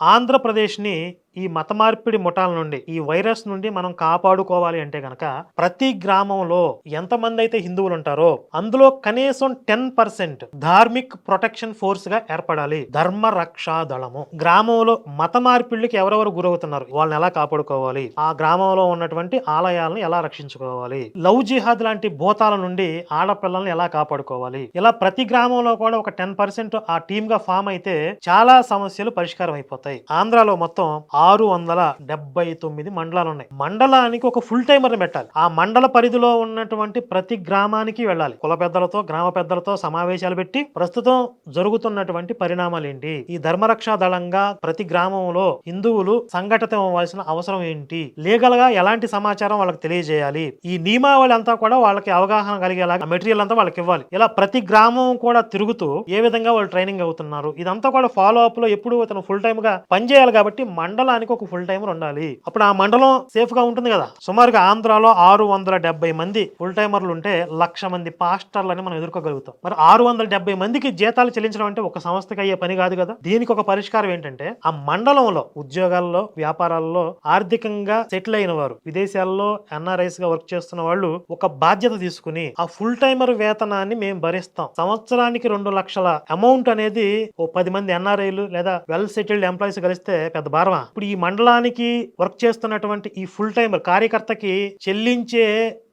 ఆంధ్రప్రదేశ్ని ఈ మత మార్పిడి ముఠాల నుండి ఈ వైరస్ నుండి మనం కాపాడుకోవాలి అంటే గనక ప్రతి గ్రామంలో ఎంతమంది అయితే హిందువులు ఉంటారో అందులో కనీసం టెన్ పర్సెంట్ ధార్మిక్ ప్రొటెక్షన్ ఫోర్స్గా ఏర్పడాలి. ధర్మ రక్షా దళము. గ్రామంలో మత మార్పిడికి ఎవరెవరు గురవుతున్నారు? వాళ్ళని ఎలా కాపాడుకోవాలి? ఆ గ్రామంలో ఉన్నటువంటి ఆలయాలను ఎలా రక్షించుకోవాలి? లవ్ జిహాద్ లాంటి భూతాల నుండి ఆడపిల్లల్ని ఎలా కాపాడుకోవాలి? ఇలా ప్రతి గ్రామంలో కూడా ఒక టెన్ పర్సెంట్ ఆ టీమ్గా ఫామ్ అయితే చాలా సమస్యలు పరిష్కారం అయిపోతాయి. ఆంధ్రాలో మొత్తం ఆరు వందల డెబ్బై తొమ్మిది మండలాలు ఉన్నాయి మండలానికి ఒక ఫుల్ టైమర్ని పెట్టాలి. ఆ మండల పరిధిలో ఉన్నటువంటి ప్రతి గ్రామానికి వెళ్ళాలి. కుల పెద్దలతో గ్రామ పెద్దలతో సమావేశాలు పెట్టి ప్రస్తుతం జరుగుతున్నటువంటి పరిణామాలు ఏంటి ఈ ధర్మరక్షా దళంగా ప్రతి గ్రామంలో హిందువులు సంఘటితం అవ్వాల్సిన అవసరం ఏంటి? లీగల్గా ఎలాంటి సమాచారం వాళ్ళకి తెలియజేయాలి? ఈ నియమావళి అంతా కూడా వాళ్ళకి అవగాహన కలిగేలాగా మెటీరియల్ అంతా వాళ్ళకి ఇవ్వాలి. ఇలా ప్రతి గ్రామం కూడా తిరుగుతూ ఏ విధంగా వాళ్ళు ట్రైనింగ్ అవుతున్నారు? ఇదంతా కూడా ఫాలో అప్లో ఎప్పుడు అతను ఫుల్ టైమ్గా పనిచేయాలి కాబట్టి మండల మండలానికి ఒక ఫుల్ టైమర్ ఉండాలి. అప్పుడు ఆ మండలం సేఫ్గా ఉంటుంది కదా. సుమారుగా ఆంధ్రాలో ఆరు వందల డెబ్బై మంది ఫుల్ టైమర్లు ఉంటే లక్ష మంది పాస్టర్లని మనం ఎదుర్కోగలుగుతాం. మరి ఆరు వందల డెబ్బై మందికి జీతాలు చెల్లించడం అంటే ఒక సంస్థకి అయ్యే పని కాదు కదా. దీనికి ఒక పరిష్కారం ఏంటంటే ఆ మండలంలో ఉద్యోగాల్లో వ్యాపారాల్లో ఆర్థికంగా సెటిల్ అయిన వారు విదేశాల్లో ఎన్ఆర్ఐస్గా వర్క్ చేస్తున్న వాళ్ళు ఒక బాధ్యత తీసుకుని ఆ ఫుల్ టైమర్ వేతనాన్ని మేము భరిస్తాం. సంవత్సరానికి రెండు లక్షల అమౌంట్ అనేది ఓ పది మంది ఎన్ఆర్ఐలు లేదా వెల్ సెటిల్డ్ ఎంప్లాయీస్ కలిస్తే పెద్ద భారమా? ఇప్పుడు ఈ మండలానికి వర్క్ చేస్తున్నటువంటి ఈ ఫుల్ టైమర్ కార్యకర్తకి చెల్లించే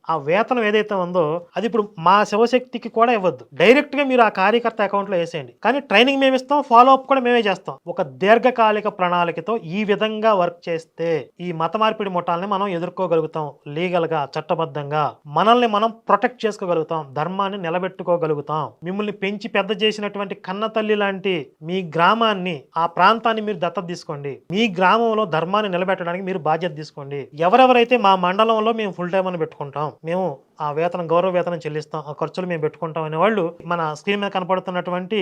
ఆ వేతనం ఏదైతే ఉందో అది ఇప్పుడు మా శివశక్తికి కూడా ఇవ్వద్దు. డైరెక్ట్గా మీరు ఆ కార్యకర్త అకౌంట్లో వేసేయండి. కానీ ట్రైనింగ్ మేము ఇస్తాం ఫాలో అప్ కూడా మేమే చేస్తాం. ఒక దీర్ఘకాలిక ప్రణాళికతో ఈ విధంగా వర్క్ చేస్తే ఈ మత మార్పిడి ముఠాలని మనం ఎదుర్కోగలుగుతాం. లీగల్గా చట్టబద్ధంగా. మనల్ని మనం ప్రొటెక్ట్ చేసుకోగలుగుతాం. ధర్మాన్ని నిలబెట్టుకోగలుగుతాం. మిమ్మల్ని పెంచి పెద్ద చేసినటువంటి కన్న తల్లి లాంటి మీ గ్రామాన్ని ఆ ప్రాంతాన్ని మీరు దత్తత తీసుకోండి. మీ గ్రామంలో ధర్మాన్ని నిలబెట్టడానికి మీరు బాధ్యత తీసుకోండి. ఎవరెవరైతే మా మండలంలో మేము ఫుల్ టైం అని పెట్టుకుంటాం మేము ఆ వేతనం గౌరవ వేతనం చెల్లిస్తాం ఆ ఖర్చులు మేము పెట్టుకుంటాం అనే వాళ్ళు మన స్క్రీన్ మీద కనపడుతున్నటువంటి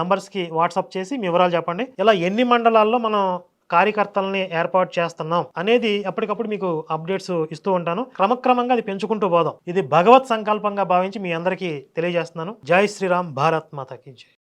నంబర్స్కి వాట్సాప్ చేసి మీ వివరాలు చెప్పండి. ఇలా ఎన్ని మండలాల్లో మనం కార్యకర్తలని ఏర్పాటు చేస్తున్నాం అనేది ఎప్పటికప్పుడు మీకు అప్డేట్స్ ఇస్తూ ఉంటాను. క్రమక్రమంగా అది పెంచుకుంటూ పోదాం. ఇది భగవత్ సంకల్పంగా భావించి మీ అందరికీ తెలియజేస్తున్నాను. జై శ్రీరామ్ భారత్ మాతకి జై.